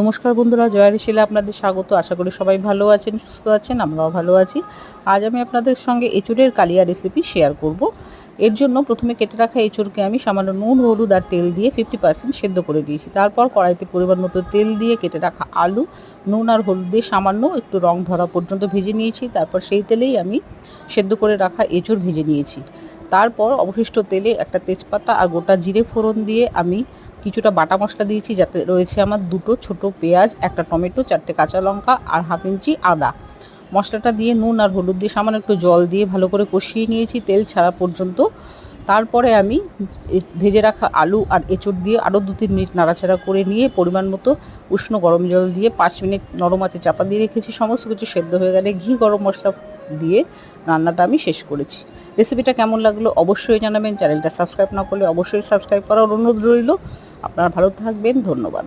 নমস্কার বন্ধুরা জয়ারি শিলে আপনাদের স্বাগত। আশা করি সবাই ভালো আছেন, সুস্থ আছেন, আমরাও ভালো আছি। আজ আমি আপনাদের সঙ্গে এঁচুড়ের কালিয়া রেসিপি শেয়ার করব। এর জন্য প্রথমে কেটে রাখা এঁচুড়কে আমি সামান্য নুন, হলুদ আর তেল দিয়ে ফিফটি পার্সেন্ট সেদ্ধ করে দিয়েছি তারপর কড়াইতে পরিমাণ মতো তেল দিয়ে কেটে রাখা আলু, নুন আর হলুদ দিয়ে সামান্য একটু রং ধরা পর্যন্ত ভেজে নিয়েছি। তারপর সেই তেলেই আমি সেদ্ধ করে রাখা এঁচুড় ভেজে নিয়েছি। তারপর অবশিষ্ট তেলে একটা তেজপাতা আর গোটা জিরে ফোড়ন দিয়ে আমি কিছুটা বাটা মশলা দিয়েছি, যাতে রয়েছে আমার দুটো ছোট পেঁয়াজ, একটা টমেটো, চারটে কাঁচা লঙ্কা আর হাফ ইঞ্চি আদা। মশলাটা দিয়ে নুন আর হলুদ দিয়ে সামান্য একটু জল দিয়ে ভালো করে কষিয়ে নিয়েছি তেল ছাড়া পর্যন্ত। তারপরে আমি ভেজে রাখা আলু আর এঁচড় দিয়ে আরও দু তিন মিনিট নাড়াচাড়া করে নিয়ে পরিমাণ মতো উষ্ণ গরম জল দিয়ে পাঁচ মিনিট নরম আছে চাপা দিয়ে রেখেছি। সমস্ত কিছু সেদ্ধ হয়ে গেলে ঘি, গরম মশলা দিয়ে রান্নাটা আমি শেষ করেছি। রেসিপিটা কেমন লাগল অবশ্যই জানাবেন। চ্যানেলটা সাবস্ক্রাইব না করলে অবশ্যই সাবস্ক্রাইব করার অনুরোধ রইল। আপনারা ভালো থাকবেন ধন্যবাদ।